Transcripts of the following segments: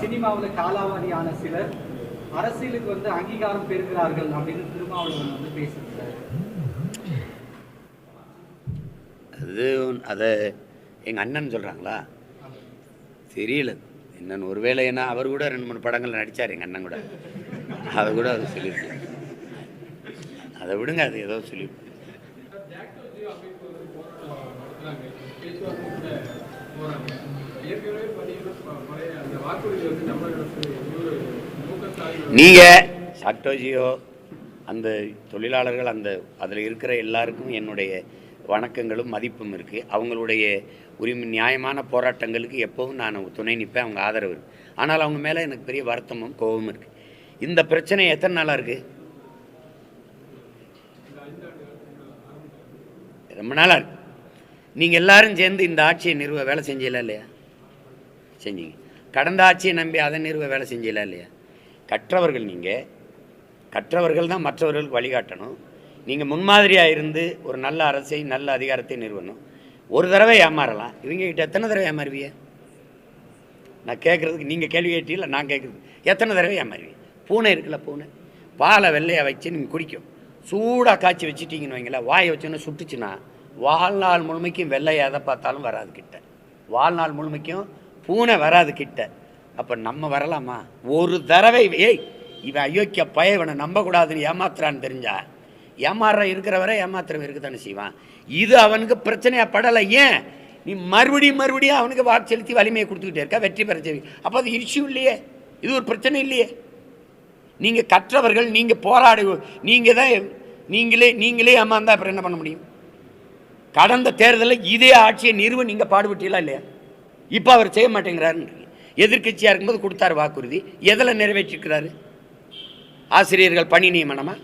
சினிமாவில் காலாவதியான சிலர் அரசியலுக்கு வந்து அங்கீகாரம் பெறுகிறார்கள் அப்படின்னு திருமாவளவன் வந்து பேசியிருந்தார் அது அதை எங்கள் அண்ணன் சொல்கிறாங்களா தெரியல. என்னன்னு ஒருவேளை ஏன்னா அவர் கூட ரெண்டு மூணு படங்கள் நடித்தார் எங்கள் அண்ணன் கூட. அதை கூட அவர் சொல்லியிருக்கலாம் அதை விடுங்க அது ஏதோ சொல்லி நீங்கள் சாக்டோஜியோ அந்த தொழிலாளர்கள் அந்த அதில் இருக்கிற எல்லாருக்கும் என்னுடைய வணக்கங்களும் மதிப்பும் இருக்குது அவங்களுடைய உரிமை நியாயமான போராட்டங்களுக்கு எப்போவும் நான் துணை நிற்பேன் அவங்க ஆதரவு இருக்கு. ஆனால் அவங்க மேலே எனக்கு பெரிய வருத்தமும் கோபமும் இருக்குது இந்த பிரச்சனை எத்தனை நாளாக இருக்குது ரொம்ப நாளாக இருக்கு. நீங்கள் எல்லாரும் சேர்ந்து இந்த ஆட்சியை நிறுவ வேலை செஞ்சீங்களா இல்லையா? செஞ்சீங்க. கடந்த ஆட்சியை நம்பி அதை நிறுவ வேலை செஞ்சீங்களா இல்லையா? கற்றவர்கள் நீங்கள் கற்றவர்கள் தான் மற்றவர்களுக்கு வழிகாட்டணும். நீங்கள் முன்மாதிரியாக இருந்து ஒரு நல்ல அரசை நல்ல அதிகாரத்தை நிறுவனும் ஒரு தடவை ஏமாறலாம். இவங்க கிட்ட எத்தனை தடவை ஏமாறுவீங்க? நான் கேட்குறதுக்கு நீங்கள் கேள்வி கேட்டீங்களா? நான் கேட்குறது எத்தனை தடவை ஏமாறுவீங்க? பூனை இருக்குல்ல பூனை. பாலை வெள்ளையாக வச்சு நீங்கள் குடிக்கும். சூடாக காய்ச்சி வச்சுட்டீங்கன்னு வைங்களேன். வாயை வச்சோன்னு சுட்டுச்சுன்னா வாழ்நாள் முழுமைக்கும் வெள்ளை எதை பார்த்தாலும் வராது கிட்ட. வாழ்நாள் முழுமைக்கும் பூனை வராது கிட்ட. அப்போ நம்ம வரலாமா? ஒரு தடவை ஏய் இவன் அயோக்கிய பய இவனை நம்பக்கூடாதுன்னு ஏமாத்துறான்னு தெரிஞ்சா? ஏமாறுற இருக்கிறவரை ஏமாத்துறவன் இருக்கத்தானே செய்வான். இது அவனுக்கு பிரச்சனையாக படலை ஏன்? நீ மறுபடியும் மறுபடியும் அவனுக்கு வாக்கு செலுத்தி வலிமையை கொடுத்துக்கிட்டே இருக்க வெற்றி பெற செய்வி அப்போ அது இஷ்யூ இல்லையே. இது ஒரு பிரச்சனை இல்லையே. நீங்கள் கற்றவர்கள் நீங்கள் போராடு நீங்கள் தான் நீங்களே நீங்களே ஏமாந்தா அப்புறம் என்ன பண்ண முடியும்? கடந்த தேர்தலில் இதே ஆட்சியை நிறுவ நீங்கள் பாடுபட்டீங்களா இல்லையா? இப்போ அவர் செய்ய மாட்டேங்கிறாருன்றீங்க எதிர்க்கட்சியாக இருக்கும்போது கொடுத்தாரு வாக்குறுதி. எதில் நிறைவேற்றிருக்கிறாரு? ஆசிரியர்கள் பணி நியமனமா?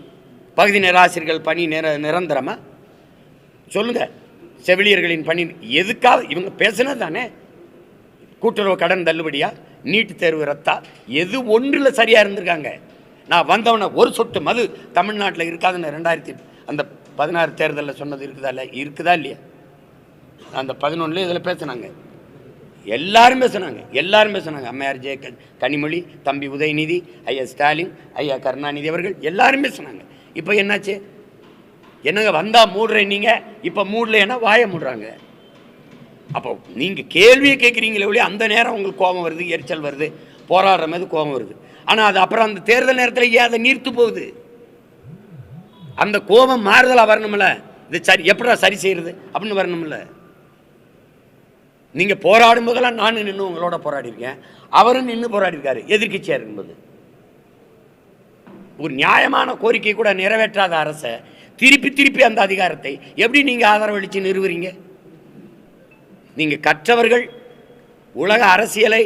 பகுதி நேர ஆசிரியர்கள் பணி நிர நிரந்தரமா? சொல்லுங்கள் செவிலியர்களின் பணி எதுக்காக? இவங்க பேசுனது தானே. கூட்டுறவு கடன் தள்ளுபடியா? நீட்டு தேர்வு ரத்தா? எது ஒன்றில் சரியாக இருந்திருக்காங்க? நான் வந்தவன ஒரு சொட்டு மது தமிழ்நாட்டில் இருக்காதுன்னு ரெண்டாயிரத்தி அந்த பதினாறு தேர்தலில் சொன்னது இருக்குதா இல்லை? இருக்குதா இல்லையா? அந்த பதினொன்றுல இதில் பேசுனாங்க. எல்லாரும் பேசுனாங்க எல்லாரும் பேசுனாங்க அம்மையார் ஜெய கனிமொழி தம்பி உதயநிதி ஐயா ஸ்டாலின் ஐயா கருணாநிதி அவர்கள் எல்லாரும் பேசுனாங்க இப்போ என்னாச்சு? என்னங்க வந்தால் மூடுறேன் நீங்கள் இப்போ மூடலைன்னா வாயை மூடுறாங்க. அப்போ நீங்கள் கேள்வியை கேட்குறீங்களே ஒழிய அந்த நேரம் உங்களுக்கு கோபம் வருது எரிச்சல் வருது போராடுற மாதிரி கோபம் வருது. ஆனால் அது அப்புறம் அந்த தேர்தல் நேரத்தில் ஏன் அதை நீர்த்து போகுது? அந்த கோபம் மாறுதலாக வரணும்ல? இது சரி எப்படா சரி செய்கிறது அப்படின்னு வரணும்ல? நீங்கள் போராடும் போதெல்லாம் நானும் நின்று உங்களோட போராடியிருக்கேன். அவரும் நின்று போராடியிருக்காரு. எதிர்க்கட்சியாக இருக்கும்போது ஒரு நியாயமான கோரிக்கை கூட நிறைவேற்றாத அரசை திருப்பி திருப்பி அந்த அதிகாரத்தை எப்படி நீங்கள் ஆதரவளித்து நிறுவுறீங்க? நீங்கள் கற்றவர்கள் உலக அரசியலை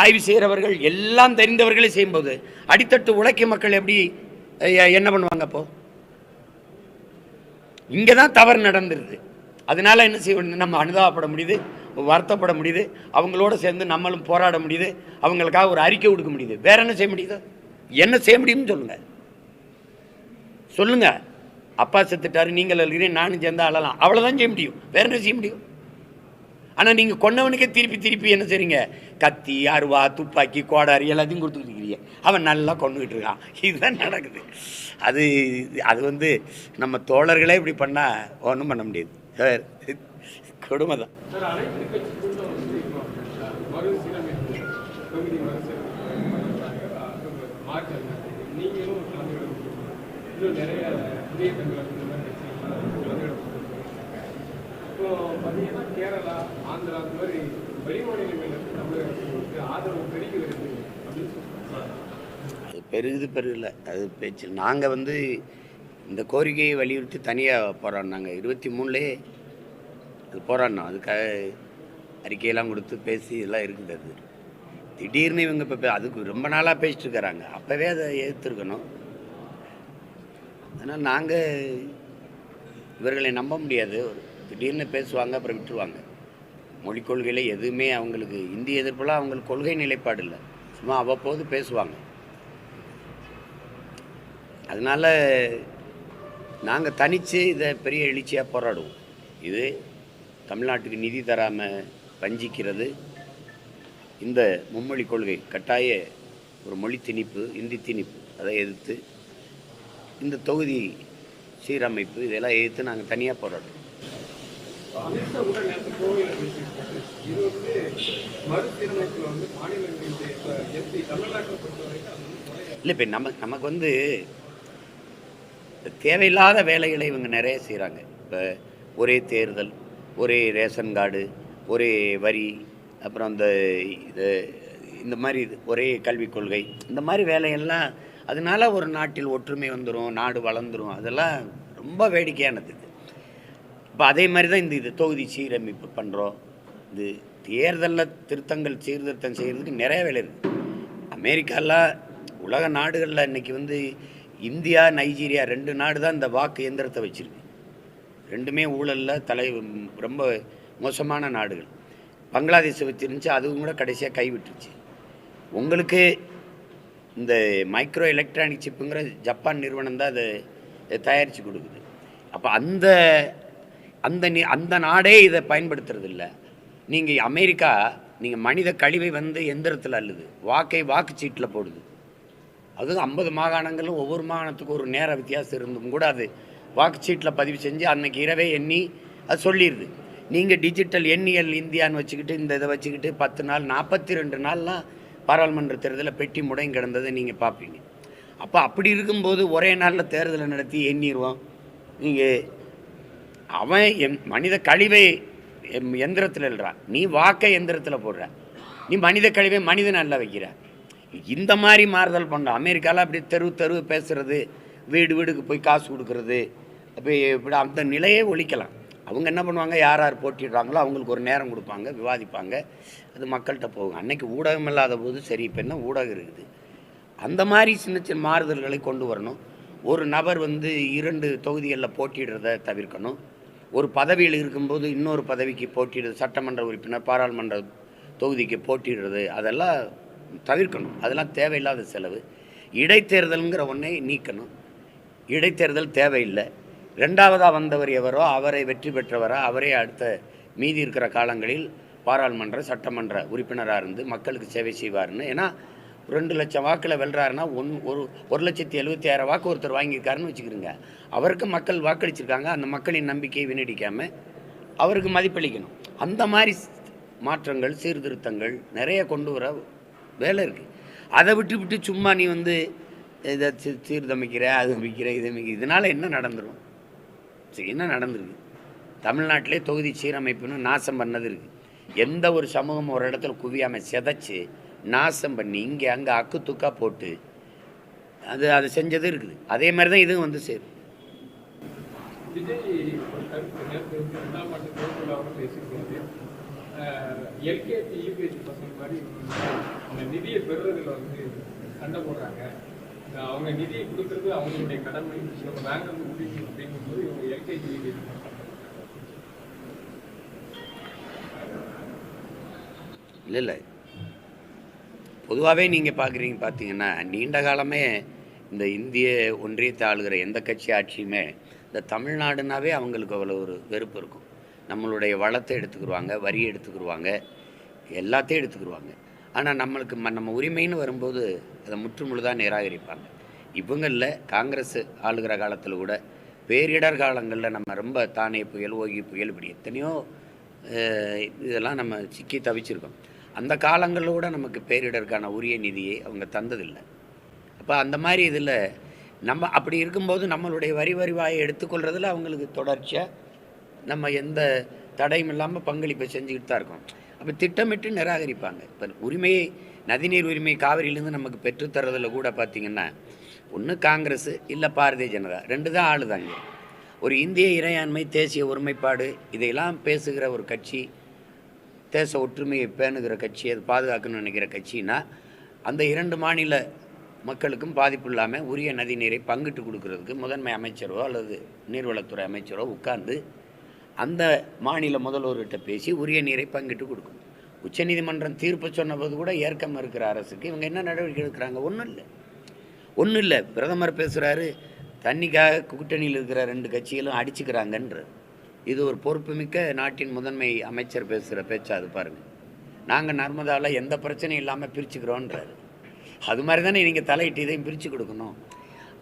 ஆய்வு செய்கிறவர்கள் எல்லாம் தெரிந்தவர்களே செய்யும்போது அடித்தட்டு உழைக்கும் மக்கள் எப்படி என்ன பண்ணுவாங்க அப்போ? இங்கே தான் தவறு நடந்துருது. அதனால என்ன செய்ய நம்ம அனுதாபப்பட முடியுது. வருத்தப்பட முடியுது. அவங்களோட சேர்ந்து நம்மளும் போராட முடியுது. அவங்களுக்காக ஒரு அறிக்கை கொடுக்க முடியுது. வேற என்ன செய்ய முடியுது? என்ன செய்ய முடியும்னு சொல்லுங்க. சொல்லுங்க. அப்பா செத்துட்டாரு நீங்கள் அழுகிறேன் நானும் சேர்ந்து அழலாம். அவ்வளோதான் செய்ய முடியும். வேற என்ன செய்ய முடியும்? ஆனால் நீங்கள் கொன்னவனுக்கே திருப்பி திருப்பி என்ன செய்றீங்க? கத்தி அருவா துப்பாக்கி கோடாரி எல்லாத்தையும் கொடுத்துக்கிட்டு அவன் நல்லா கொண்டுகிட்டு இருக்கான். இதுதான் நடக்குது. அது அது வந்து நம்ம தோழர்களே இப்படி பண்ணால் ஒன்றும் பண்ண முடியாது. சார் கொடுமை தான் கேரளா ஆந்திரா மாதிரி தமிழகத்துக்கு ஆதரவு பெருகி வருது அப்படின்னு அது பெருகுது பெருகல. அது பேச்சு. நாங்கள் வந்து இந்த கோரிக்கையை வலியுறுத்தி தனியாக போராடினாங்க இருபத்தி மூணுலேயே அது போராடினோம். அதுக்காக அறிக்கையெல்லாம் கொடுத்து பேசி இதெல்லாம் இருக்குது அது. திடீர்னு இவங்க இப்போ அதுக்கு ரொம்ப நாளாக பேசிட்டு இருக்கிறாங்க அப்போவே அதை எதிர்த்துருக்கணும் அதனால் நாங்கள் இவர்களை நம்ப முடியாது. ஒரு திடீர்னு பேசுவாங்க அப்புறம் விட்டுருவாங்க. மொழிக் கொள்கையில் எதுவுமே அவங்களுக்கு இந்திய எதிர்ப்புலாம் அவங்களுக்கு கொள்கை நிலைப்பாடு இல்லை. சும்மா அவ்வப்போது பேசுவாங்க. அதனால் நாங்கள் தனித்து இதை பெரிய எழுச்சியாக போராடுவோம். இது தமிழ்நாட்டுக்கு நிதி தராமல் வஞ்சிக்கிறது. இந்த மும்மொழி கொள்கை கட்டாய ஒரு மொழி திணிப்பு இந்தி திணிப்பு அதை எதிர்த்து இந்த தொகுதி சீரமைப்பு இதெல்லாம் எதிர்த்து நாங்கள் தனியாக போராடுறோம். இல்லை இப்போ நம்ம நமக்கு வந்து தேவையில்லாத வேலைகளை இவங்க நிறைய செய்கிறாங்க இப்போ ஒரே தேர்தல் ஒரே ரேஷன் கார்டு ஒரே வரி அப்புறம் அந்த இது இந்த மாதிரி இது ஒரே கல்விக் கொள்கை இந்த மாதிரி வேலையெல்லாம் அதனால ஒரு நாட்டில் ஒற்றுமை வந்துடும் நாடு வளர்ந்துரும் அதெல்லாம் ரொம்ப வேடிக்கையானது இது. இப்போ அதே மாதிரி தான் இந்த இது தொகுதி சீரமைப்பு பண்ணுறோம் இது தேர்தலில் திருத்தங்கள் சீர்திருத்தம் செய்கிறதுக்கு நிறைய வேலை இருக்குது அமெரிக்காலாம் உலக நாடுகளில் இன்னைக்கு வந்து இந்தியா நைஜீரியா ரெண்டு நாடு தான் இந்த வாக்கு இயந்திரத்தை வச்சுருக்கு. ரெண்டுமே ஊழலில் தலை ரொம்ப மோசமான நாடுகள். பங்களாதேஷை வச்சுருந்துச்சு அதுவும் கூட கடைசியாக கைவிட்டுருச்சு. உங்களுக்கு இந்த மைக்ரோ எலக்ட்ரானிக் சிப்புங்கிற ஜப்பான் நிறுவனம் தான் அதை தயாரித்து கொடுக்குது. அப்போ அந்த அந்த நி- அந்த நாடே இதை பயன்படுத்துறது இல்லை நீங்கள் அமெரிக்கா நீங்கள் மனித கழிவை வந்து எந்திரத்தில் அள்ளுது. வாக்கை வாக்குச்சீட்டில் போடுது. அதுவும் ஐம்பது மாகாணங்களும் ஒவ்வொரு மாகாணத்துக்கும் ஒரு நேர வித்தியாசம் இருந்தும் கூட அது வாக்குச்சீட்டில் பதிவு செஞ்சு அன்னைக்கு இரவே எண்ணி அது சொல்லிடுது. நீங்கள் டிஜிட்டல் எண்ணியல் இந்தியான்னு வச்சுக்கிட்டு இந்த இதை வச்சுக்கிட்டு பத்து நாள் நாற்பத்தி ரெண்டு நாள்லாம் பாராளுமன்ற தேர்தலில் பெட்டி முடையும் கிடந்ததை நீங்கள் பார்ப்பீங்க. அப்போ அப்படி இருக்கும்போது ஒரே நாளில் தேர்தலை நடத்தி எண்ணிடுவோம். நீங்கள் அவன் எம் மனித கழிவை எம் எந்திரத்தில் எழுறான் நீ வாக்கை எந்திரத்தில் போடுற. நீ மனித கழிவை மனித நல்லா வைக்கிற. இந்த மாதிரி மாறுதல் பண்ண. அமெரிக்காவில் அப்படி தெரு தெரு பேசுகிறது வீடு வீடுக்கு போய் காசு கொடுக்கறது அப்போ இப்படி அந்த நிலையே ஒழிக்கலாம். அவங்க என்ன பண்ணுவாங்க? யார் யார் போட்டிடுறாங்களோ அவங்களுக்கு ஒரு நேரம் கொடுப்பாங்க விவாதிப்பாங்க. அது மக்கள்கிட்ட போகும். அன்னைக்கு ஊடகம் இல்லாத போது சரி இப்போ என்ன ஊடகம் இருக்குது? அந்த மாதிரி சின்ன சின்ன மாறுதல்களை கொண்டு வரணும். ஒரு நபர் வந்து இரண்டு தொகுதிகளில் போட்டிடுறத தவிர்க்கணும். ஒரு பதவியில் இருக்கும்போது இன்னொரு பதவிக்கு போட்டிடுறது சட்டமன்ற உறுப்பினர் பாராளுமன்ற தொகுதிக்கு போட்டிடுறது அதெல்லாம் தவிர்க்கணும். அதெல்லாம் தேவையில்லாத செலவு. இடைத்தேர்தலுங்கிற ஒன்றை நீக்கணும். இடைத்தேர்தல் தேவையில்லை. ரெண்டாவதாக வந்தவர் எவரோ அவரை வெற்றி பெற்றவரா அவரே அடுத்த மீதி இருக்கிற காலங்களில் பாராளுமன்ற சட்டமன்ற உறுப்பினராக இருந்து மக்களுக்கு சேவை செய்வார்னு ஏன்னா ரெண்டு லட்சம் வாக்கில் வெல்றாருன்னா ஒன் ஒரு ஒரு லட்சத்தி எழுபத்தி ஆயிரம் வாக்கு ஒருத்தர் வாங்கியிருக்காருன்னு வச்சுக்கிறோங்க அவருக்கு மக்கள் வாக்களிச்சிருக்காங்க அந்த மக்களின் நம்பிக்கையை வீணடிக்காமல் அவருக்கு மதிப்பளிக்கணும். அந்த மாதிரி மாற்றங்கள் சீர்திருத்தங்கள் நிறைய கொண்டு வர வேலை இருக்குது அதை விட்டு விட்டு சும்மா நீ வந்து இதை சீர்தமைக்கிற அது அமைக்கிற இதை இதனால் என்ன நடந்துரும்? சரி என்ன நடந்திருக்கு? தமிழ்நாட்டிலே தொகுதி சீரமைப்புன்னு நாசம் பண்ணது இருக்குது எந்த ஒரு சமூகம் ஒரு இடத்துல குவியாமல் சிதைச்சு நாசம் பண்ணி இங்கே அங்கே அக்கு துக்கா போட்டு அது அது செஞ்சது இருக்குது. அதே மாதிரி தான் இதுவும் வந்து சேரும். எல்கேஜி யூகேஜி பசங்க மாதிரி அந்த நிதியை பெறுறதுல வந்து சண்டை போடுறாங்க. அவங்க நிதியை கொடுக்கறது அவங்களுடைய கடமை. நம்ம பேங்க் வந்து முடியும் அப்படிங்கும்போது இவங்க எல்கேஜி நிதி இல்லை இல்லை. பொதுவாகவே நீங்கள் பார்க்குறீங்க பார்த்தீங்கன்னா நீண்ட காலமே இந்த இந்திய ஒன்றியத்தை ஆளுகிற எந்த கட்சி ஆட்சியுமே இந்த தமிழ்நாடுனாவே அவங்களுக்கு அவ்வளோ ஒரு வெறுப்பு இருக்கும். நம்மளுடைய வளத்தை எடுத்துக்கிடுவாங்க வரி எடுத்துக்கிடுவாங்க எல்லாத்தையும் எடுத்துக்கிடுவாங்க ஆனால் நம்மளுக்கு ம நம்ம உரிமைன்னு வரும்போது அதை முற்றுமுழுதாக நிராகரிப்பாங்க. இவங்களில் காங்கிரஸ் ஆளுகிற காலத்தில் கூட பேரிடர் காலங்களில் நம்ம ரொம்ப தானே புயல் ஓகி புயல் இப்படி எத்தனையோ இதெல்லாம் நம்ம சிக்கி தவிச்சிருக்கோம். அந்த காலங்களில் கூட நமக்கு பேரிடருக்கான உரிய நிதியை அவங்க தந்ததில்லை. அப்போ அந்த மாதிரி இதில் நம்ம அப்படி இருக்கும்போது நம்மளுடைய வரி வரிவாயை எடுத்துக்கொள்றதில் அவங்களுக்கு தொடர்ச்சியாக நம்ம எந்த தடையும் இல்லாமல் பங்களிப்பை செஞ்சுக்கிட்டு தான் இருக்கோம். அப்போ திட்டமிட்டு நிராகரிப்பாங்க. இப்போ உரிமையை நதிநீர் உரிமை காவிரியிலேருந்து நமக்கு பெற்றுத்தரதில் கூட பார்த்திங்கன்னா ஒன்று காங்கிரஸ் இல்லை பாரதிய ஜனதா. ரெண்டு தான் ஆளுதாங்க. ஒரு இந்திய இறையாண்மை தேசிய ஒருமைப்பாடு இதையெல்லாம் பேசுகிற ஒரு கட்சி தேச ஒற்றுமையை பேணுகிற கட்சி அது பாதுகாக்கணும்னு நினைக்கிற கட்சினா அந்த இரண்டு மாநில மக்களுக்கும் பாதிப்பு இல்லாமல் உரிய நதிநீரை பங்கிட்டு கொடுக்கறதுக்கு முதன்மை அமைச்சரோ அல்லது நீர்வளத்துறை அமைச்சரோ உட்கார்ந்து அந்த மாநில முதல்வர்கிட்ட பேசி உரிய நீரை பங்கிட்டு கொடுக்கணும். உச்சநீதிமன்றம் தீர்ப்பு சொன்னபோது கூட ஏற்க மறுக்கிற அரசுக்கு இவங்க என்ன நடவடிக்கை எடுக்கிறாங்க? ஒன்றும் இல்லை. ஒன்றும் இல்லை. பிரதமர் பேசுகிறாரு தண்ணிக்காக கூட்டணியில் இருக்கிற ரெண்டு கட்சிகளும் அடிச்சுக்கிறாங்கன்ற இது ஒரு பொறுப்புமிக்க நாட்டின் முதன்மை அமைச்சர் பேசுகிற பேச்சா அது பாருங்கள் நாங்கள் நர்மதாவில் எந்த பிரச்சனையும் இல்லாமல் பிரிச்சுக்கிறோன்றாரு. அது மாதிரி தானே நீங்கள் தலையிட்டு இதையும் பிரித்து கொடுக்கணும்.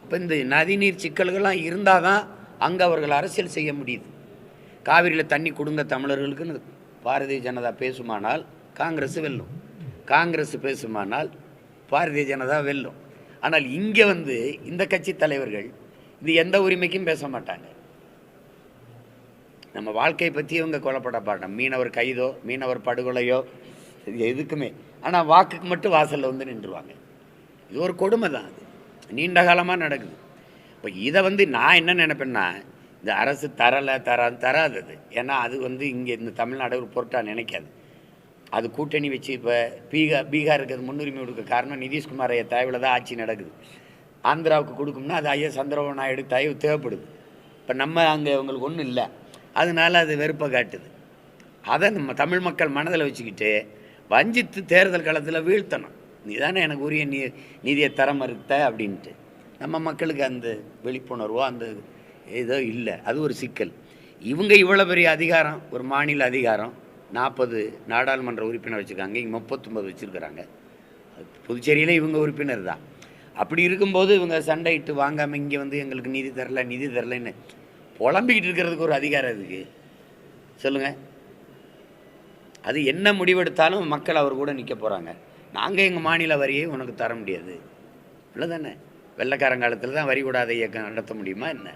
அப்போ இந்த நதிநீர் சிக்கல்கள்லாம் இருந்தால் தான் அங்கே அவர்கள் அரசியல் செய்ய முடியுது. காவிரியில் தண்ணி கொடுங்க தமிழர்களுக்குன்னு பாரதிய ஜனதா பேசுமானால் காங்கிரஸ் வெல்லும். காங்கிரஸ் பேசுமானால் பாரதிய ஜனதா வெல்லும். ஆனால் இங்கே வந்து இந்த கட்சி தலைவர்கள் இது எந்த உரிமைக்கும் பேச மாட்டாங்க. நம்ம வாழ்க்கையை பற்றி இவங்க கொல்லப்பட மாட்டோம் மீனவர் கைதோ மீனவர் படுகொலையோ இது எதுக்குமே. ஆனால் வாக்குக்கு மட்டும் வாசலில் வந்து நின்றுவாங்க. இது ஒரு கொடுமை தான் அது. நீண்ட காலமாக நடக்குது. இப்போ இதை வந்து நான் என்ன நினைப்பேன்னா இந்த அரசு தரலை தர தராதது. ஏன்னா அது வந்து இங்கே இந்த தமிழ்நாடு ஒரு பொருட்டாக நினைக்காது. அது கூட்டணி வச்சு இப்போ பீகார் பீகாருக்கு அது முன்னுரிமை கொடுக்க காரணம் நிதிஷ்குமார் ஐயா தயவில் தான் ஆட்சி நடக்குது. ஆந்திராவுக்கு கொடுக்கும்னா அது ஐயா சந்திரபாபு நாயுடு தயவு தேவைப்படுது. இப்போ நம்ம அங்கே அவங்களுக்கு ஒன்றும் இல்லை. அதனால அது வெறுப்பை காட்டுது. அதை நம்ம தமிழ் மக்கள் மனதில் வச்சுக்கிட்டு வஞ்சித்து தேர்தல் காலத்தில் வீழ்த்தணும். நீ தானே எனக்கு உரிய நீ நீதியை தர மறுத்த அப்படின்ட்டு. நம்ம மக்களுக்கு அந்த விழிப்புணர்வோ அந்த ஏதோ இல்லை. அது ஒரு சிக்கல். இவங்க இவ்வளோ பெரிய அதிகாரம்? ஒரு மாநில அதிகாரம். நாற்பது நாடாளுமன்ற உறுப்பினர் வச்சுருக்காங்க. இங்கே முப்பத்தொம்பது வச்சுருக்கிறாங்க. புதுச்சேரியில் இவங்க உறுப்பினர் தான். அப்படி இருக்கும்போது இவங்க சண்டையிட்டு வாங்காமல் இங்கே வந்து எங்களுக்கு நிதி தரல நிதி தரலன்னு புலம்பிக்கிட்டு இருக்கிறதுக்கு ஒரு அதிகாரம் இதுக்கு சொல்லுங்கள் அது என்ன முடிவெடுத்தாலும் மக்கள் அவர் கூட நிற்க போகிறாங்க நாங்கள் எங்கள் மாநில வரியை உனக்கு தர முடியாது. தானே வெள்ளக்காரங்காலத்தில் தான் வரி கூடாத இயக்கம் நடத்த முடியுமா என்ன?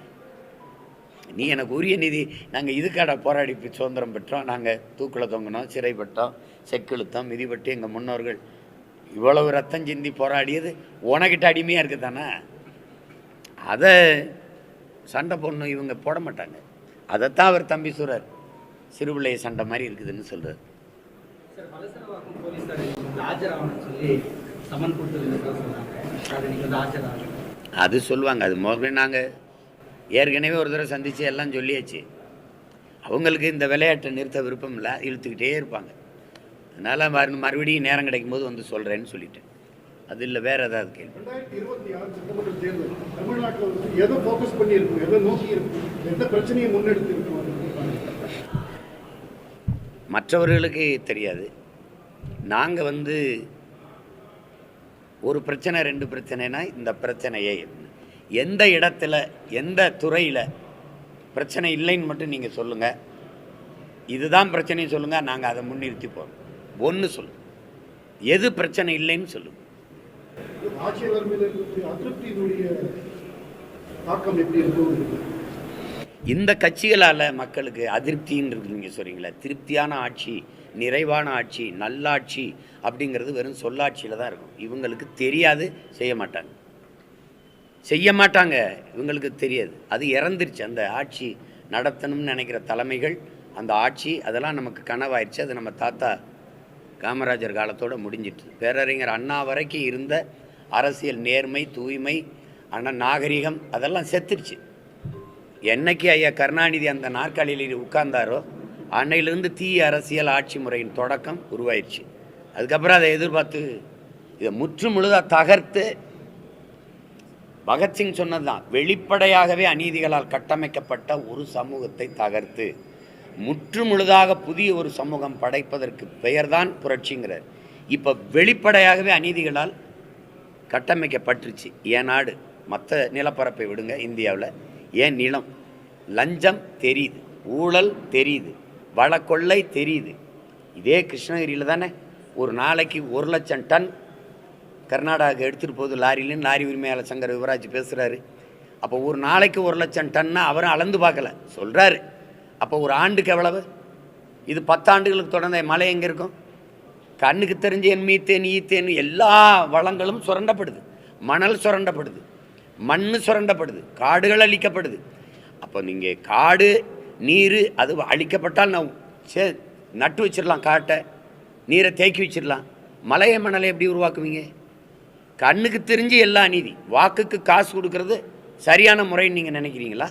நீ எனக்கு உரிய நிதி. நாங்கள் இதுக்காட போராடி சுதந்திரம் பெற்றோம். நாங்கள் தூக்கில் தொங்கினோம் சிறைப்பட்டோம் செக்கிழுத்தோம் மிதிப்பட்டு எங்கள் முன்னோர்கள். இவ்வளவு ரத்தம் சிந்தி போராடியது உனக்கிட்ட அடிமையாக இருக்குது தானே அதை சண்டை போடணும் இவங்க போட மாட்டாங்க. அதைத்தான் அவர் தம்பி சொல்கிறார் சிறுபிள்ளைய சண்டை மாதிரி இருக்குதுன்னு சொல்கிறார் அது சொல்லுவாங்க. அது முதல்ல நாங்கள் ஏற்கனவே ஒரு தடவை சந்தித்து எல்லாம் சொல்லியாச்சு. அவங்களுக்கு இந்த விளையாட்டை நிறுத்த விருப்பம் இல்லை இழுத்துக்கிட்டே இருப்பாங்க. அதனால் மறு மறுபடியும் நேரம் கிடைக்கும் போது வந்து சொல்கிறேன்னு சொல்லிட்டேன். அது இல்லை வேறு ஏதாவது கேள்வி. மற்றவர்களுக்கு தெரியாது. நாங்கள் வந்து ஒரு பிரச்சனை ரெண்டு பிரச்சனைனா இந்த பிரச்சனையே எந்த இடத்துல எந்த துறையில் பிரச்சனை இல்லைன்னு மட்டும் நீங்கள் சொல்லுங்கள் இதுதான் பிரச்சனைன்னு சொல்லுங்கள் நாங்கள் அதை முன்னிறுத்தி போகிறோம் ஒன்று சொல்லுங்கள் எது பிரச்சனை இல்லைன்னு சொல்லுங்கள் இந்த கட்சிகளால் மக்களுக்கு அதிருப்தின்னு நீங்கள் சொல்கிறீங்களே திருப்தியான ஆட்சி நிறைவான ஆட்சி நல்லாட்சி அப்படிங்கிறது வெறும் சொல்லாட்சியில் தான் இருக்கும். இவங்களுக்கு தெரியாது செய்ய மாட்டாங்க. செய்ய மாட்டாங்க. இவங்களுக்கு தெரியாது. அது இறந்துருச்சு. அந்த ஆட்சி நடத்தணும்னு நினைக்கிற தலைமைகள் அந்த ஆட்சி அதெல்லாம் நமக்கு கனவாயிடுச்சு அது நம்ம தாத்தா காமராஜர் காலத்தோடு முடிஞ்சிட்டு. பேரறிஞர் அண்ணா வரைக்கும் இருந்த அரசியல் நேர்மை தூய்மை அண்ணன் நாகரிகம் அதெல்லாம் செத்துருச்சு. என்னைக்கு ஐயா கருணாநிதி அந்த நாற்காலியில் உட்கார்ந்தாரோ அன்னையிலிருந்து தீய அரசியல் ஆட்சி முறையின் தொடக்கம் உருவாயிடுச்சு அதுக்கப்புறம் அதை எதிர்பார்த்து இதை முற்று முழுதாக தகர்த்து பகத்சிங் சொன்னதுதான் வெளிப்படையாகவே அநீதிகளால் கட்டமைக்கப்பட்ட ஒரு சமூகத்தை தகர்த்து முற்று முழுதாக புதிய ஒரு சமூகம் படைப்பதற்கு பெயர்தான் புரட்சிங்கிறார். இப்போ வெளிப்படையாகவே அநீதிகளால் கட்டமைக்கப்பட்டுருச்சு. ஏன் நாடு? மற்ற நிலப்பரப்பை விடுங்க இந்தியாவில். ஏன் நிலம்? லஞ்சம் தெரியுது ஊழல் தெரியுது வளக்கொள்ளை தெரியுது. இதே கிருஷ்ணகிரியில் தானே? ஒரு நாளைக்கு ஒரு லட்சம் டன் கர்நாடகாவுக்கு எடுத்துகிட்டு போகுது லாரிலேயும் லாரி உரிமையாளர் சங்கர் யுவராஜ் பேசுகிறாரு அப்போ ஒரு நாளைக்கு ஒரு லட்சம் டன்னா அவரும் அளந்து பார்க்கல. சொல்கிறாரு அப்போ ஒரு ஆண்டுக்கு எவ்வளவு? இது பத்தாண்டுகளுக்கு தொடர்ந்த மழை எங்கே இருக்கும்? கண்ணுக்கு தெரிஞ்ச என் மீத்தேன் ஈத்தேன் எல்லா வளங்களும் சுரண்டப்படுது. மணல் சுரண்டப்படுது. மண் சுரண்டப்படுது. காடுகள் அழிக்கப்படுது. அப்போ நீங்கள் காடு நீர் அது அழிக்கப்பட்டால் நான் சே நட்டு வச்சிடலாம் காட்டை. நீரை தேக்கி வச்சிடலாம். மலையை மணலை எப்படி உருவாக்குவீங்க? கண்ணுக்கு தெரிஞ்சு எல்லா நீதி வாக்குக்கு காசு கொடுக்கறது சரியான முறைன்னு நீங்கள் நினைக்கிறீங்களா?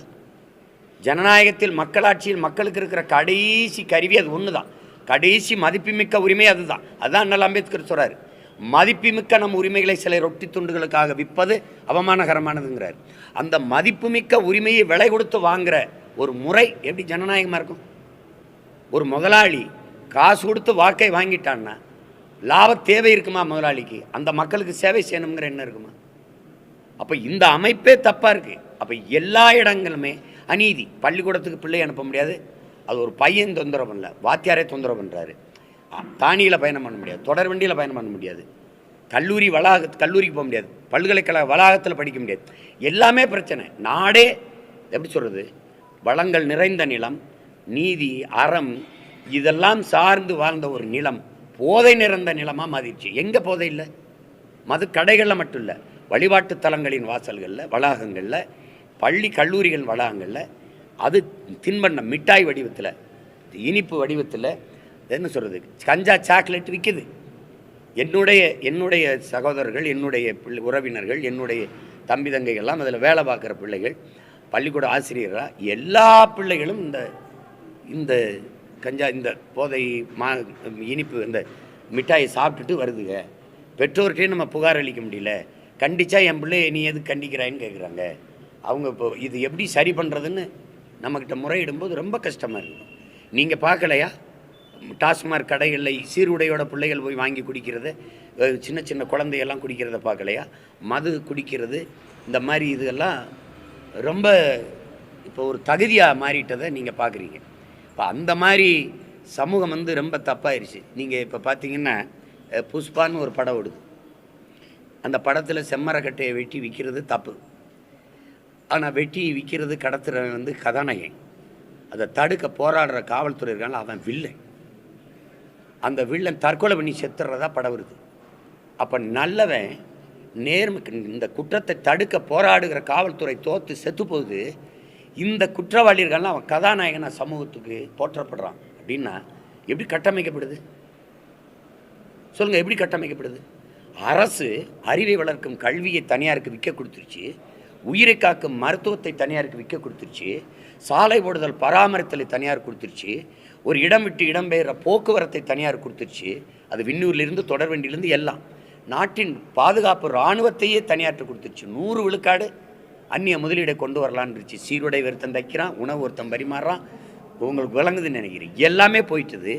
ஜனநாயகத்தில் மக்களாட்சியில் மக்களுக்கு இருக்கிற கடைசி கருவி அது ஒன்று தான் கடைசி மதிப்புமிக்க உரிமை அதுதான். அதுதான் அண்ணல் அம்பேத்கர் சொல்கிறார் மதிப்புமிக்க நம் உரிமைகளை சில ரொட்டி துண்டுகளுக்காக விற்பது அவமானகரமானதுங்கிறார். அந்த மதிப்புமிக்க உரிமையை விலை கொடுத்து வாங்குகிற ஒரு முறை எப்படி ஜனநாயகமாக இருக்கும்? ஒரு முதலாளி காசு கொடுத்து வாக்கை வாங்கிட்டான்னா லாப தேவை இருக்குமா முதலாளிக்கு? அந்த மக்களுக்கு சேவை செய்யணுங்கிற எண்ணம் இருக்குமா? அப்போ இந்த அமைப்பே தப்பாக இருக்குது அப்போ எல்லா இடங்களுமே அநீதி. பள்ளிக்கூடத்துக்கு பிள்ளை அனுப்ப முடியாது. அது ஒரு பையன் தொந்தரவு பண்ணல வாத்தியாரே தொந்தரவு பண்ணுறாரு தானியில் பயணம் பண்ண முடியாது. தொடர் வண்டியில் பயணம் பண்ண முடியாது. கல்லூரி வளாக கல்லூரிக்கு போக முடியாது. பல்கலைக்கழக வளாகத்தில் படிக்க முடியாது. எல்லாமே பிரச்சனை. நாடே எப்படி சொல்கிறது வளங்கள் நிறைந்த நிலம் நீதி அறம் இதெல்லாம் சார்ந்து வாழ்ந்த ஒரு நிலம். போதை நிறைந்த நிலமாக மாறிடுச்சு. எங்கே போதை இல்லை? மது கடைகளில் மட்டும் இல்லை. வழிபாட்டு தலங்களின் வாசல்களில் வளாகங்களில் பள்ளி கல்லூரிகள் வளாகங்களில் அது தின்பண்டம் மிட்டாய் வடிவத்தில் இனிப்பு வடிவத்தில் என்ன சொல்கிறது கஞ்சா சாக்லேட் விற்கிது என்னுடைய என்னுடைய சகோதரர்கள் என்னுடைய பிள்ளை உறவினர்கள் என்னுடைய தம்பி தங்கைகள்லாம் அதில் வேலை பார்க்குற பிள்ளைகள் பள்ளிக்கூட ஆசிரியராக எல்லா பிள்ளைகளும் இந்த இந்த கஞ்சா இந்த போதை மா இனிப்பு இந்த மிட்டாயை சாப்பிட்டுட்டு வருதுங்க. பெற்றோர்கிட்டையும் நம்ம புகார் அளிக்க முடியல. கண்டிச்சா என் பிள்ளைய நீ எதுக்கு கண்டிக்கிறாயின்னு கேட்குறாங்க அவங்க இப்போ இது எப்படி சரி பண்ணுறதுன்னு நம்மக்கிட்ட முறையிடும்போது ரொம்ப கஷ்டமாக இருக்குது நீங்கள் பார்க்கலையா? டாஸ்மாக் கடைகளில் சீருடையோட பிள்ளைகள் போய் வாங்கி குடிக்கிறது சின்ன சின்ன குழந்தையெல்லாம் குடிக்கிறத பார்க்கலையா? மது குடிக்கிறது இந்த மாதிரி இதெல்லாம் ரொம்ப இப்போ ஒரு தகுதியாக மாறிட்டதை நீங்கள் பார்க்குறீங்க. இப்போ அந்த மாதிரி சமூகம் வந்து ரொம்ப தப்பாயிருச்சு. நீங்கள் இப்போ பார்த்தீங்கன்னா புஷ்பான்னு ஒரு படம் ஓடுது. அந்த படத்தில் செம்மரக்கட்டையை வெட்டி விற்கிறது தப்பு. ஆனால் வெட்டி விற்கிறது கடத்துறவன் வந்து கதாநாயகன். அதை தடுக்க போராடுற காவல்துறை இருக்காங்க அவன் வில்லன். அந்த வில்லன் தற்கொலை பண்ணி செத்துறதா படம் வருது. அப்போ நல்லவன் நேர்ம இந்த குற்றத்தை தடுக்க போராடுகிற காவல்துறை தோற்று செத்து போகுது. இந்த குற்றவாளிகள்லாம் அவன் கதாநாயகனாக சமூகத்துக்கு போற்றப்படுறான் அப்படின்னா எப்படி கட்டமைக்கப்படுது? சொல்லுங்கள் எப்படி கட்டமைக்கப்படுது? அரசு அறிவை வளர்க்கும் கல்வியை தனியாருக்கு விற்க கொடுத்துருச்சு உயிரை காக்கும் மருத்துவத்தை தனியாருக்கு விற்க கொடுத்துருச்சு சாலை ஓடுதல் பராமரித்தலை தனியார் கொடுத்துருச்சு ஒரு இடம் விட்டு இடம் பெயர்ற போக்குவரத்தை தனியார் கொடுத்துருச்சு அது விண்ணூர்லேருந்து தொடர்வண்டியிலேருந்து எல்லாம். நாட்டின் பாதுகாப்பு இராணுவத்தையே தனியார்ட்டு கொடுத்துருச்சு. நூறு விழுக்காடு அந்நிய முதலீடை கொண்டு வரலான்ருச்சு சீருடை ஒருத்தன் தைக்கிறான் உணவு ஒருத்தன் பரிமாறுறான். உங்களுக்கு விளங்குதுன்னு நினைக்கிறேன். எல்லாமே போயிட்டுது.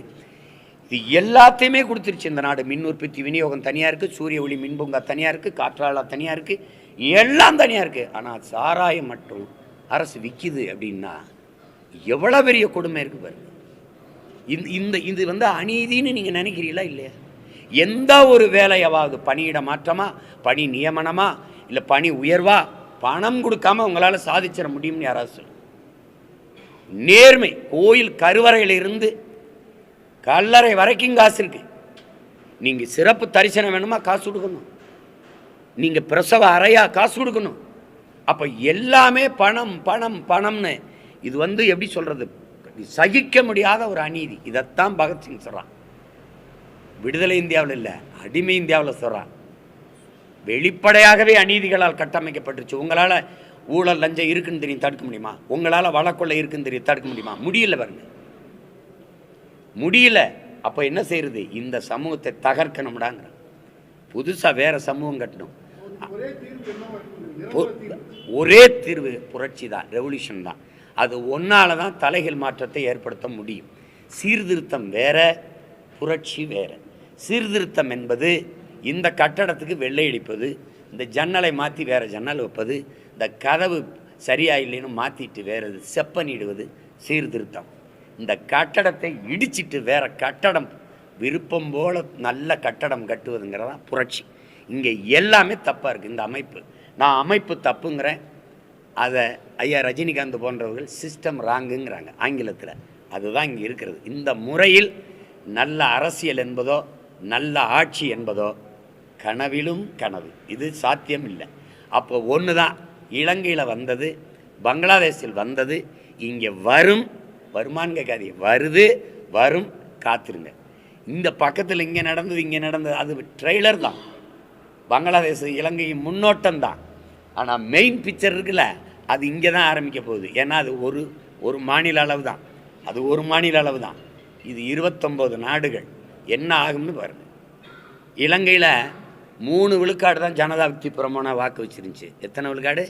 இது எல்லாத்தையுமே கொடுத்துருச்சு இந்த நாடு. மின் உற்பத்தி விநியோகம் தனியாக இருக்குது சூரிய ஒளி மின்பூங்கா தனியாக இருக்குது காற்றாலா தனியாக இருக்குது எல்லாம் தனியாக இருக்குது ஆனால் சாராயம் மட்டும் அரசு விற்கிது அப்படின்னா எவ்வளோ பெரிய கொடுமை இருக்குது பாருங்க. இந்த இந்த இது வந்து அநீதின்னு நீங்கள் நினைக்கிறீங்களா இல்லையா? எந்த ஒரு வேலையாவது பணியிட மாற்றமா? பணி நியமனமா? இல்லை பணி உயர்வா? பணம் கொடுக்காம உங்களால் சாதிச்சிட முடியும்னு யாராவது சொல்லு. நேர்மை கோயில் கருவறையிலிருந்து கல்லறை வரைக்கும் காசு இருக்கு. நீங்கள் சிறப்பு தரிசனம் வேணுமா காசு கொடுக்கணும். நீங்கள் பிரசவ அறையா காசு கொடுக்கணும். அப்போ எல்லாமே பணம் பணம் பணம்னு இது வந்து எப்படி சொல்கிறது சகிக்க முடியாத ஒரு அநீதி. இதைத்தான் பகத்சிங் சொல்கிறான் விடுதலை இந்தியாவில் இல்லை அடிமை இந்தியாவில் சொல்கிறான் வெளிப்படையாகவே அநீதிகளால் கட்டமைக்கப்பட்டுருச்சு. உங்களால் ஊழல் லஞ்சம் இருக்குன்னு தெரியும் தடுக்க முடியுமா? உங்களால் வழக்கொள்ள இருக்குன்னு தெரியும் தடுக்க முடியுமா? முடியல பாருங்க. முடியல. அப்போ என்ன செய்யறது இந்த சமூகத்தை தகர்க்கணும்டாங்கிற புதுசாக வேற சமூகம் கட்டணும். ஒரே தீர்வு ஒரே தீர்வு புரட்சி தான் ரெவல்யூஷன் தான். அது ஒன்னால தான் தலைகள் மாற்றத்தை ஏற்படுத்த முடியும். சீர்திருத்தம் வேற புரட்சி வேற. சீர்திருத்தம் என்பது இந்த கட்டடத்துக்கு வெள்ளை அடிப்பது இந்த ஜன்னலை மாற்றி வேறு ஜன்னல் வைப்பது இந்த கதவு சரியாக இல்லைன்னு மாற்றிட்டு வேறு செப்பனிடுவது சீர்திருத்தம். இந்த கட்டடத்தை இடிச்சிட்டு வேறு கட்டடம் விருப்பம் போல் நல்ல கட்டடம் கட்டுவதுங்கிறதான் புரட்சி. இங்கே எல்லாமே தப்பாக இருக்குது இந்த அமைப்பு. நான் அமைப்பு தப்புங்கிறேன். அதை ஐயா ரஜினிகாந்த் போன்றவர்கள் சிஸ்டம் ராங்குங்கிறாங்க ஆங்கிலத்தில். அதுதான் இங்கே இருக்கிறது. இந்த முறையில் நல்ல அரசியல் என்பதோ நல்ல ஆட்சி என்பதோ கனவிலும் கனவு. இது சாத்தியம் இல்லை அப்போ ஒன்று தான் இலங்கையில் வந்தது பங்களாதேஷில் வந்தது இங்கே வரும் வருமான்னு கேட்காதீங்க வருது வரும் காத்திருங்க. இந்த பக்கத்தில் இங்கே நடந்தது இங்கே நடந்தது அது ட்ரெய்லர் தான். பங்களாதேஷ் இலங்கையின் முன்னோட்டம் தான். ஆனால் மெயின் பிக்சர் இருக்குல்ல அது இங்கே தான் ஆரம்பிக்க போகுது. ஏன்னா அது ஒரு ஒரு மாநில அளவு தான். அது ஒரு மாநில அளவு தான். இது இருபத்தொம்போது நாடுகள். என்ன ஆகும்னு பாருங்கள் இலங்கையில் மூணு விழுக்காடு தான் ஜனதா விக்தி புறமான வாக்கு வச்சிருந்துச்சு. எத்தனை விழுக்காடு?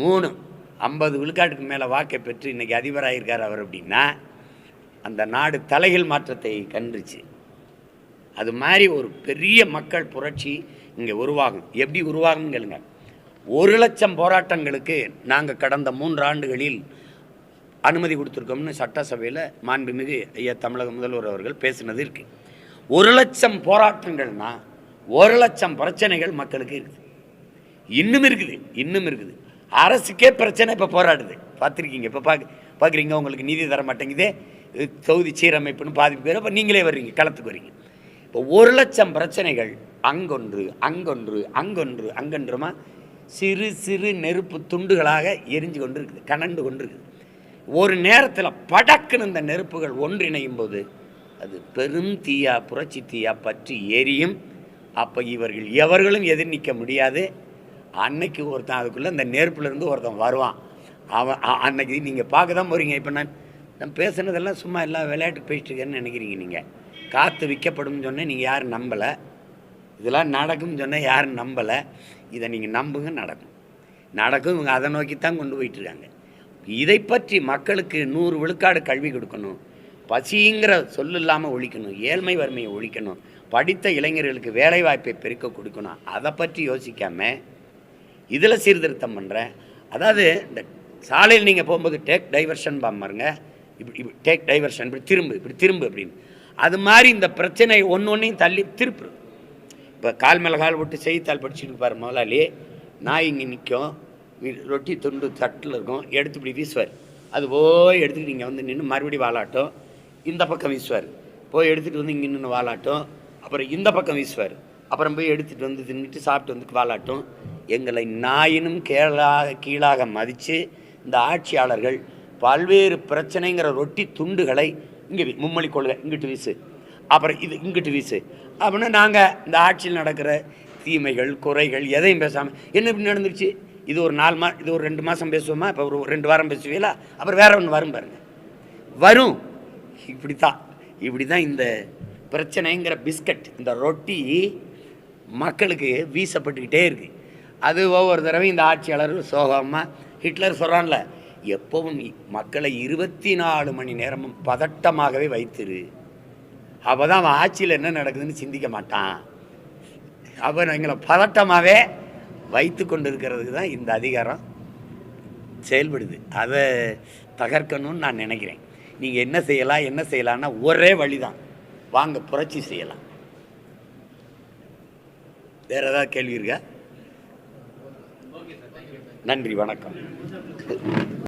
மூணு. ஐம்பது விழுக்காட்டுக்கு மேலே வாக்கை பெற்று இன்றைக்கி அதிபராகிருக்கார் அவர் அப்படின்னா அந்த நாடு தலைகள் மாற்றத்தை கண்டுச்சு. அது மாதிரி ஒரு பெரிய மக்கள் புரட்சி இங்கே உருவாகும். எப்படி உருவாகும் கேளுங்க. ஒரு லட்சம் போராட்டங்களுக்கு நாங்கள் கடந்த மூன்று ஆண்டுகளில் அனுமதி கொடுத்துருக்கோம்னு சட்டசபையில் மாண்புமிகு ஐயா தமிழக முதல்வர் அவர்கள் பேசினது இருக்குது ஒரு லட்சம் போராட்டங்கள்னா ஒரு லட்சம் பிரச்சனைகள் மக்களுக்கு இருக்குது. இன்னும் இருக்குது இன்னும் இருக்குது. அரசுக்கே பிரச்சனை இப்போ போராடுது. பார்த்துருக்கீங்க இப்போ பார்க்க பார்க்குறீங்க உங்களுக்கு நிதி தர மாட்டேங்குதே. தொகுதி சீரமைப்புன்னு பாதிப்பு பேர் அப்போ நீங்களே வர்றீங்க களத்துக்கு வரீங்க இப்போ ஒரு லட்சம் பிரச்சனைகள் அங்கொன்று அங்கொன்று அங்கொன்று அங்கொன்றுமா சிறு சிறு நெருப்பு துண்டுகளாக எரிஞ்சு கொண்டு இருக்குது கனண்டு கொண்டு இருக்குது ஒரு நேரத்தில் படக்குன்னு இந்த நெருப்புகள் ஒன்றிணையும் போது அது பெரும் தீயா புரட்சி தீயா பற்றி எரியும் அப்போ இவர்கள் எவர்களும் எதிர் நிற்க முடியாது. அன்னைக்கு ஒருத்தன் அதுக்குள்ளே இந்த நெருப்புலேருந்து ஒருத்தன் வருவான். அவன் அன்னைக்கு நீங்கள் பார்க்க தான் போகிறீங்க இப்போ நான் நான் பேசுனதெல்லாம் சும்மா எல்லாம் விளையாட்டு பேசிட்டுருக்கேன்னு நினைக்கிறீங்க நீங்கள் காற்று விற்கப்படும் சொன்னால் நீங்கள் யாரும் நம்பலை. இதெல்லாம் நடக்கும்னு சொன்னால் யாரும் நம்பலை. இதை நீங்கள் நம்புங்க நடக்கும். நடக்கும் இவங்க அதை நோக்கி தான் கொண்டு போயிட்டுருக்காங்க. இதை பற்றி மக்களுக்கு நூறு விழுக்காடு கல்வி கொடுக்கணும். பசிங்கிற சொல்லு இல்லாமல் ஒழிக்கணும். ஏழ்மை வறுமையை ஒழிக்கணும். படித்த இளைஞர்களுக்கு வேலை வாய்ப்பை பெருக்க கொடுக்கணும். அதை பற்றி யோசிக்காம இதில் சீர்திருத்தம் பண்ணுறேன் அதாவது இந்த சாலையில் நீங்கள் போகும்போது டேக் டைவர்ஷன் பாருங்க. இப்படி இப்படி டேக் டைவர்ஷன் இப்படி திரும்பு இப்படி திரும்பு அப்படின்னு. அது மாதிரி இந்த பிரச்சனை ஒன்று ஒன்றையும் தள்ளி திருப்பு. இப்போ கால் மேலே கால் விட்டு செய்தித்தாள் படிச்சுட்டு இருப்பார் முதலாளி. நாய் இங்கே நிற்கும் ரொட்டி துண்டு தட்டில் இருக்கும். எடுத்து இப்படி வீசுவார். அது போய் எடுத்துக்கிட்டு இங்கே வந்து நின்று மறுபடியும் வாழாட்டும் இந்த பக்கம் வீசுவார். போய் எடுத்துகிட்டு வந்து இங்கே நின்று வாழாட்டும் அப்புறம் இந்த பக்கம் வீசுவார். அப்புறம் போய் எடுத்துகிட்டு வந்து தின்னுட்டு சாப்பிட்டு வந்து வாலாட்டும். எங்களை நாயினும் கேளாக கீழாக மதித்து இந்த ஆட்சியாளர்கள் பல்வேறு பிரச்சனைங்கிற ரொட்டி துண்டுகளை இங்கே மும்மொழி கொள்கை இங்கிட்டு வீசு. அப்புறம் இது இங்கிட்டு வீசு. அப்படின்னா நாங்கள் இந்த ஆட்சியில் நடக்கிற தீமைகள் குறைகள் எதையும் பேசாமல் என்ன இப்படி நடந்துருச்சு? இது ஒரு நாலு மா இது ஒரு ரெண்டு மாதம் பேசுவோமா? இப்போ ஒரு ரெண்டு வாரம் பேசுவீங்களா? அப்புறம் வேற ஒன்று வரும் பாருங்கள் வரும். இப்படி தான் இப்படி தான் இந்த பிரச்சனைங்கிற பிஸ்கட் இந்த ரொட்டி மக்களுக்கு வீசப்பட்டுக்கிட்டே இருக்குது அது ஒவ்வொரு தடவையும் இந்த ஆட்சியாளர் சோகமாக ஹிட்லர் சொல்கிறான்ல எப்பவும் மக்களை இருபத்தி நாலு மணி நேரமும் பதட்டமாகவே வைத்திரு. அப்போ தான் அவன் ஆட்சியில் என்ன நடக்குதுன்னு சிந்திக்க மாட்டான். அப்போ எங்களை பதட்டமாகவே வைத்து கொண்டு இருக்கிறதுக்கு தான் இந்த அதிகாரம் செயல்படுது. அதை தகர்க்கணும்னு நான் நினைக்கிறேன். நீங்கள் என்ன செய்யலாம் என்ன செய்யலான்னா ஒரே வழி தான் வாங்க புரட்சி செய்யலாம். வேற ஏதாவது கேள்வி இருக்கா? நன்றி வணக்கம்.